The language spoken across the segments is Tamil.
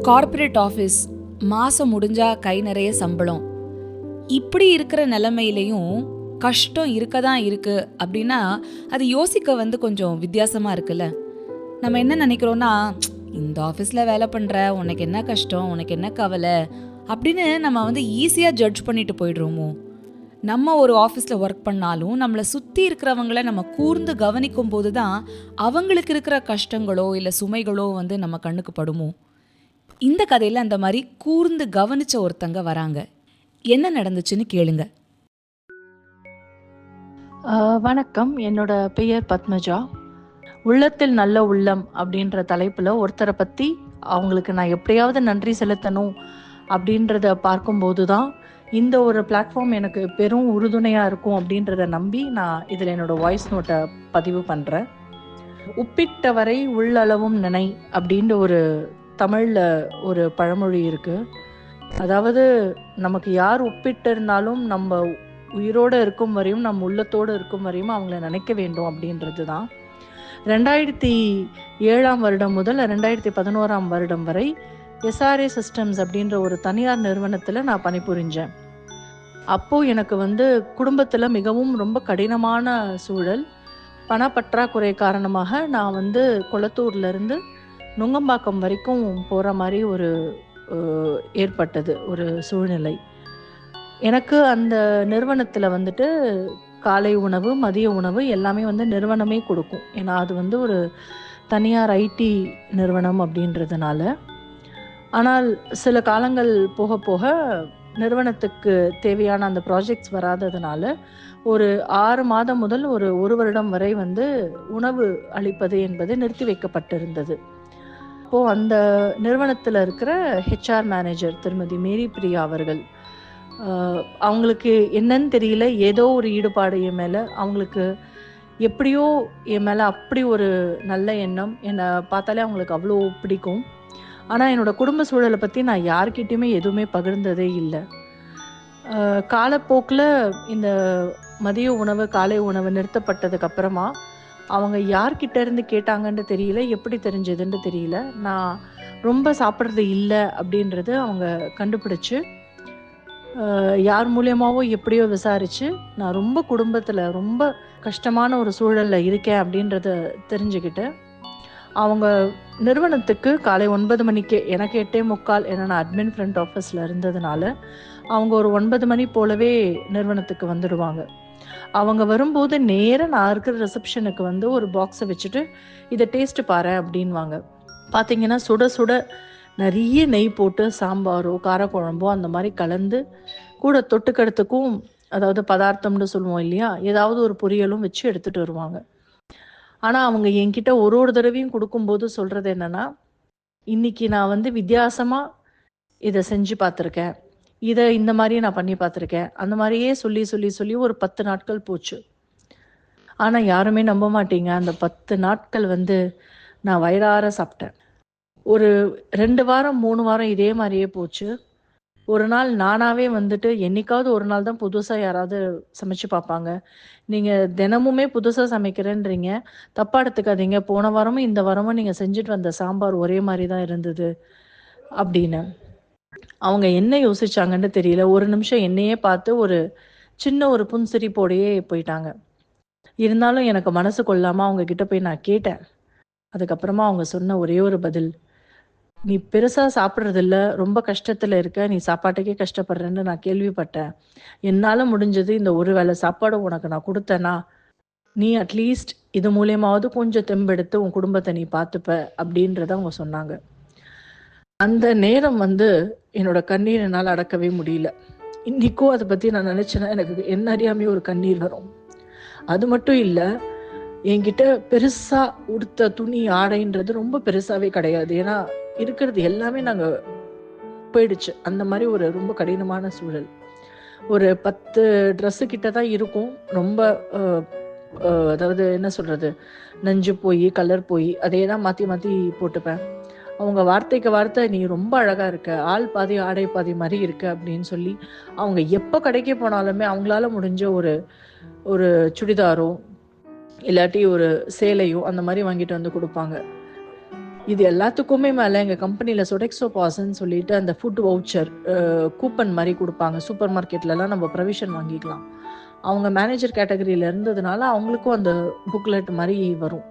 கார்ப்பரேட் ஆஃபீஸ் மாதம் முடிஞ்சா கை நிறைய சம்பளம். இப்படி இருக்கிற நிலைமையிலையும் கஷ்டம் இருக்க தான் இருக்குது அப்படின்னா அது யோசிக்க வந்து கொஞ்சம் வித்தியாசமாக இருக்குல்ல? நம்ம என்ன நினைக்கிறோன்னா இந்த ஆஃபீஸில் வேலை பண்ணுற உனக்கு என்ன கஷ்டம் உனக்கு என்ன கவலை அப்படின்னு நம்ம வந்து ஈஸியாக ஜட்ஜ் பண்ணிட்டு போயிடுறோமோ? நம்ம ஒரு ஆஃபீஸில் ஒர்க் பண்ணாலும் நம்மளை சுற்றி இருக்கிறவங்கள நம்ம கூர்ந்து கவனிக்கும் போது தான் அவங்களுக்கு இருக்கிற கஷ்டங்களோ இல்லை சுமைகளோ வந்து நம்ம கண்ணுக்கு படுமோ? இந்த கதையில் அந்த மாதிரி கூர்ந்து கவனிச்ச ஒருத்தங்க வராங்க. என்ன நடந்துச்சுன்னு கேளுங்க. வணக்கம். என்னோட பெயர் பத்மஜா. உள்ளத்தில் நல்ல உள்ளம் அப்படின்ற தலைப்பில் ஒருத்தரை பற்றி அவங்களுக்கு நான் எப்படியாவது நன்றி செலுத்தணும் அப்படின்றத பார்க்கும்போது தான் இந்த ஒரு பிளாட்ஃபார்ம் எனக்கு பெரும் உறுதுணையாக இருக்கும் அப்படின்றத நம்பி நான் இதில் என்னோட வாய்ஸ் நோட்டை பதிவு பண்றேன். உப்பிட்டவரை உள்ளளவும் நினை அப்படின்ற ஒரு தமிழில் ஒரு பழமொழி இருக்குது அதாவது நமக்கு யார் ஒப்பிட்டு இருந்தாலும் நம்ம உயிரோடு இருக்கும் வரையும் நம் உள்ளத்தோடு இருக்கும் வரையும் அவங்கள நினைக்க வேண்டும் அப்படின்றது தான். ரெண்டாயிரத்தி ஏழாம் வருடம் முதல் ரெண்டாயிரத்தி பதினோராம் வருடம் வரை எஸ்ஆர்ஏ சிஸ்டம்ஸ் அப்படின்ற ஒரு தனியார் நிறுவனத்தில் நான் பணிபுரிஞ்சேன். அப்போது எனக்கு வந்து குடும்பத்தில் மிகவும் ரொம்ப கடினமான சூழல். பணப்பற்றாக்குறை காரணமாக நான் வந்து கொளத்தூர்லேருந்து நுங்கம்பாக்கம் வரைக்கும் போகிற மாதிரி ஒரு ஏற்பட்டது ஒரு சூழ்நிலை. எனக்கு அந்த நிறுவனத்தில் வந்துட்டு காலை உணவு மதிய உணவு எல்லாமே வந்து நிறுவனமே கொடுக்கும். ஏன்னா அது வந்து ஒரு தனியார் ஐடி நிறுவனம் அப்படின்றதுனால. ஆனால் சில காலங்கள் போக போக நிறுவனத்துக்கு தேவையான அந்த ப்ராஜெக்ட்ஸ் வராததுனால ஒரு ஆறு மாதம் முதல் ஒரு ஒரு வருடம் வரை வந்து உணவு அளிப்பது என்பது நிறுத்தி வைக்கப்பட்டிருந்தது. அப்போது அந்த நிறுவனத்தில் இருக்கிற ஹெச்ஆர் மேனேஜர் திருமதி மேரி பிரியா அவர்கள் அவங்களுக்கு என்னன்னு தெரியல ஏதோ ஒரு ஈடுபாடு என் மேலே அவங்களுக்கு எப்படியோ என் மேலே அப்படி ஒரு நல்ல எண்ணம் என்னை பார்த்தாலே அவங்களுக்கு அவ்வளோ பிடிக்கும். ஆனால் என்னோட குடும்ப சூழலை பற்றி நான் யார்கிட்டயுமே எதுவுமே பகிர்ந்ததே இல்லை. காலப்போக்கில் இந்த மதிய உணவு காலை உணவு நிறுத்தப்பட்டதுக்கு அப்புறமா அவங்க யார்கிட்ட இருந்து கேட்டாங்கன்னு தெரியல எப்படி தெரிஞ்சதுன்னு தெரியல. நான் ரொம்ப சாப்பிட்றது இல்லை அப்படின்றது அவங்க கண்டுபிடிச்சு யார் மூலியமாவோ எப்படியோ விசாரிச்சு நான் ரொம்ப குடும்பத்தில் ரொம்ப கஷ்டமான ஒரு சூழலில் இருக்கேன் அப்படின்றத தெரிஞ்சுக்கிட்டு அவங்க நிறுவனத்துக்கு காலை ஒன்பது மணிக்கு எனக்கு எட்டே முக்கால் ஏன்னா நான் அட்மின் ஃப்ரண்ட் ஆஃபீஸில் இருந்ததுனால அவங்க ஒரு ஒன்பது மணி போலவே நிறுவனத்துக்கு வந்துடுவாங்க. அவங்க வரும்போது நேராக நான் இருக்கிற ரிசப்ஷனுக்கு வந்து ஒரு பாக்ஸை வச்சுட்டு இதை டேஸ்ட்டு பாரு அப்படின்வாங்க பார்த்தீங்கன்னா சுட சுட நிறைய நெய் போட்டு சாம்பாரோ காரக்குழம்போ அந்த மாதிரி கலந்து கூட தொட்டுக்கிறதுக்கும் அதாவது பதார்த்தம்னு சொல்லுவோம் இல்லையா ஏதாவது ஒரு பொரியலும் வச்சு எடுத்துகிட்டு வருவாங்க. ஆனால் அவங்க என்கிட்ட ஒரு ஒரு தடவையும் கொடுக்கும்போது சொல்கிறது என்னென்னா இன்னைக்கு நான் வந்து வித்தியாசமாக இதை செஞ்சு பார்த்துருக்கேன். இதை இந்த மாதிரியே நான் பண்ணி பார்த்துருக்கேன். அந்த மாதிரியே சொல்லி சொல்லி சொல்லி ஒரு பத்து நாட்கள் போச்சு. ஆனால் யாருமே நம்ப மாட்டீங்க. அந்த பத்து நாட்கள் வந்து நான் வயிறார சாப்பிட்டேன். ஒரு ரெண்டு வாரம் மூணு வாரம் இதே மாதிரியே போச்சு. ஒரு நாள் நானாவே வந்துட்டு என்னைக்காவது ஒரு நாள் தான் புதுசாக யாராவது சமைச்சு பார்ப்பாங்க. நீங்கள் தினமுமே புதுசாக சமைக்கிறேன்றீங்க. தப்பாக எடுத்துக்காதீங்க. போன வாரமும் இந்த வாரமும் நீங்கள் செஞ்சுட்டு வந்த சாம்பார் ஒரே மாதிரி தான் இருந்தது. அப்படின்னு. அவங்க என்ன யோசிச்சாங்கன்னு தெரியல. ஒரு நிமிஷம் என்னையே பார்த்து ஒரு சின்ன ஒரு புன்சிரிப்போடையே போயிட்டாங்க. இருந்தாலும் எனக்கு மனசு கொள்ளாம அவங்க கிட்ட போய் நான் கேட்டேன். அதுக்கப்புறமா அவங்க சொன்ன ஒரே ஒரு பதில் நீ பெருசா சாப்பிட்றது இல்ல ரொம்ப கஷ்டத்துல இருக்க நீ சாப்பாட்டுக்கே கஷ்டப்படுறேன்னு நான் கேள்விப்பட்டேன். என்னால முடிஞ்சது இந்த ஒரு வேளை சாப்பாடு உனக்கு நான் கொடுத்தேன்னா நீ அட்லீஸ்ட் இது மூலயமாவது கொஞ்சம் தெம்பெடுத்து உன் குடும்பத்தை நீ பார்த்துப்ப அப்படின்றத அவங்க சொன்னாங்க. அந்த நேரம் வந்து என்னோட கண்ணீர் என்னால் அடக்கவே முடியல. இன்னைக்கும் அதை பத்தி நான் நினைச்சேன்னா எனக்கு என்ன அறியாமே ஒரு கண்ணீர் வரும். அது மட்டும் இல்ல என்கிட்ட பெருசா உடுத்த துணி ஆடைன்றது ரொம்ப பெருசாவே கிடையாது. ஏன்னா இருக்கிறது எல்லாமே நாங்க போயிடுச்சு. அந்த மாதிரி ஒரு ரொம்ப கடினமான சூழல். ஒரு பத்து ட்ரெஸ்ஸு கிட்ட தான் இருக்கும். ரொம்ப அதாவது என்ன சொல்றது? நஞ்சு போய் கலர் போய் அதையே தான் மாத்தி மாத்தி போட்டுப்பேன். அவங்க வார்த்தைக்கு வார்த்தை நீ ரொம்ப அழகா இருக்க. ஆள் பாதி ஆடை பாதி மாதிரி இருக்க. அப்படின்னு சொல்லி அவங்க எப்போ கடைக்கு போனாலுமே அவங்களால முடிஞ்ச ஒரு ஒரு சுடிதாரோ இல்லாட்டி ஒரு சேலையோ அந்த மாதிரி வாங்கிட்டு வந்து கொடுப்பாங்க. இது எல்லாத்துக்குமே மேலே எங்கள் கம்பெனியில் சொடெக்ஸோ பாஸ்ன்னு சொல்லிட்டு அந்த ஃபுட் வவுச்சர் கூப்பன் மாதிரி கொடுப்பாங்க. சூப்பர் மார்க்கெட்லலாம் நம்ம ப்ரொவிஷன் வாங்கிக்கலாம். அவங்க மேனேஜர் கேட்டகரியில் இருந்ததுனால அவங்களுக்கும் அந்த புக்லெட் மாதிரி வரும்.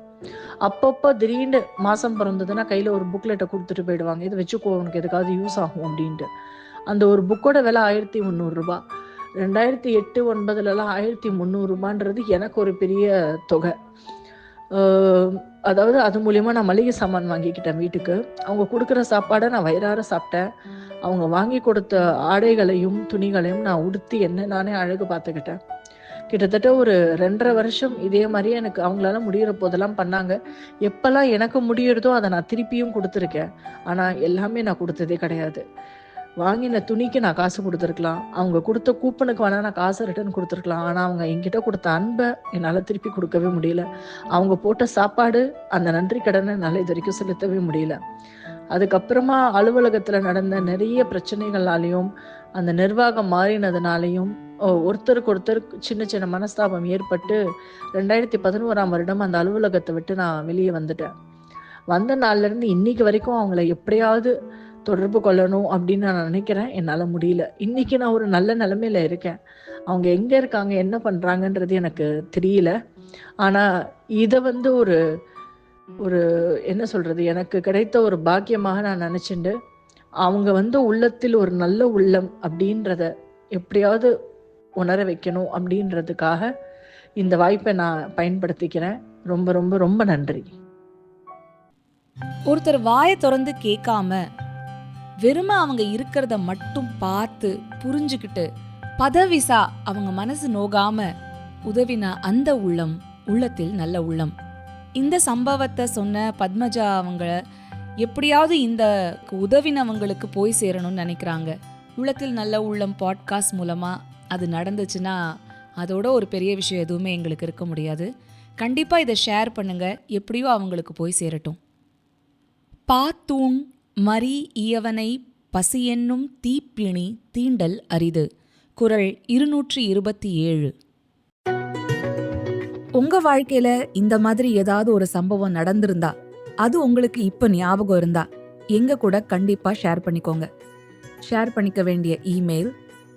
அப்பப்போ திடீர்னு மாதம் பிறந்ததுன்னா கையில் ஒரு புக்லெட்டை கொடுத்துட்டு போயிடுவாங்க. இதை வச்சுக்கோ உனக்கு எதுக்காவது யூஸ் ஆகும் அப்படின்ட்டு. அந்த ஒரு புக்கோட விலை ஆயிரத்தி முந்நூறுரூபா ரெண்டாயிரத்தி எட்டு ஒன்பதுலலாம் ஆயிரத்தி முந்நூறுரூபான்றது எனக்கு ஒரு பெரிய தொகை. அதாவது அது மூலியமா நான் மளிகை சாமான் வாங்கிக்கிட்டேன் வீட்டுக்கு. அவங்க கொடுக்குற சாப்பாடை நான் வயிறார சாப்பிட்டேன். அவங்க வாங்கி கொடுத்த ஆடைகளையும் துணிகளையும் நான் உடுத்தி என்ன நானே அழகு பார்த்துக்கிட்டேன். கிட்டத்தட்ட ஒரு ரெண்டரை வருஷம் இதே மாதிரியே எனக்கு அவங்களால முடியிற போதெல்லாம் பண்ணாங்க. எப்பெல்லாம் எனக்கு முடியறதோ அதை நான் திருப்பியும் கொடுத்துருக்கேன். ஆனால் எல்லாமே நான் கொடுத்ததே கிடையாது. வாங்கின துணிக்கு நான் காசு கொடுத்துருக்கலாம். அவங்க கொடுத்த கூப்பனுக்கு வேணால் நான் காசை ரிட்டர்ன் கொடுத்துருக்கலாம். ஆனால் அவங்க என்கிட்ட கொடுத்த அன்பை என்னால் திருப்பி கொடுக்கவே முடியல. அவங்க போட்ட சாப்பாடு அந்த நன்றி கடனை என்னால் இது வரைக்கும் செலுத்தவே முடியல. அதுக்கப்புறமா அலுவலகத்தில் நடந்த நிறைய பிரச்சனைகளாலையும் அந்த நிர்வாகம் மாறினதுனாலையும் ஒருத்தருக்கு ஒருத்தர் சின்ன சின்ன மனஸ்தாபம் ஏற்பட்டு ரெண்டாயிரத்தி பதினோராம் வருடம் அந்த அலுவலகத்தை விட்டு நான் வெளியே வந்துட்டேன். வந்த நாள்ல இருந்து இன்னைக்கு வரைக்கும் அவங்கள எப்படியாவது தொடர்பு கொள்ளணும் அப்படின்னு நான் நினைக்கிறேன். என்னால் முடியல. இன்னைக்கு நான் ஒரு நல்ல நிலமையில இருக்கேன். அவங்க எங்க இருக்காங்க என்ன பண்றாங்கன்றது எனக்கு தெரியல. ஆனா இதை வந்து ஒரு ஒரு என்ன சொல்றது எனக்கு கிடைத்த ஒரு பாக்கியமாக நான் நினைச்சுண்டு அவங்க வந்து உள்ளத்தில் ஒரு நல்ல உள்ளம் அப்படின்றத எப்படியாவது உணர வைக்கணும் அப்படின்றதுக்காக இந்த வாய்ப்பை நான் பயன்படுத்திக்கிறேன். ரொம்ப ரொம்ப ரொம்ப நன்றி. ஒருத்தர் வாயை திறந்து கேட்காம வெறும அவங்க இருக்கிறத மட்டும் பார்த்து புரிஞ்சுக்கிட்டு பதவிசா அவங்க மனசு நோகாம உதவின அந்த உள்ளம் உள்ளத்தில் நல்ல உள்ளம். இந்த சம்பவத்தை சொன்ன பத்மஜா அவங்க எப்படியாவது இந்த உதவினவங்களுக்கு போய் சேரணும்னு நினைக்கிறாங்க. உள்ளத்தில் நல்ல உள்ளம் பாட்காஸ்ட் மூலமாக அது நடந்துச்சுன்னா அதோட ஒரு பெரிய விஷயம் எதுவுமே எங்களுக்கு இருக்க முடியாது. கண்டிப்பாக இதை ஷேர் பண்ணுங்கள் எப்படியோ அவங்களுக்கு போய் சேரட்டும். பாத்தூண் மரி இயவனை பசியென்னும் தீப்பிணி தீண்டல் அரிது. குரல் இருநூற்றி இருபத்தி ஏழு. உங்க வாழ்க்கையில இந்த மாதிரி ஏதாவது ஒரு சம்பவம் நடந்திருந்தா அது உங்களுக்கு இப்ப ஞாபகம் இருந்தா எங்க கூட கண்டிப்பா ஷேர் பண்ணிக்கோங்க. ஷேர் பண்ணிக்க வேண்டிய email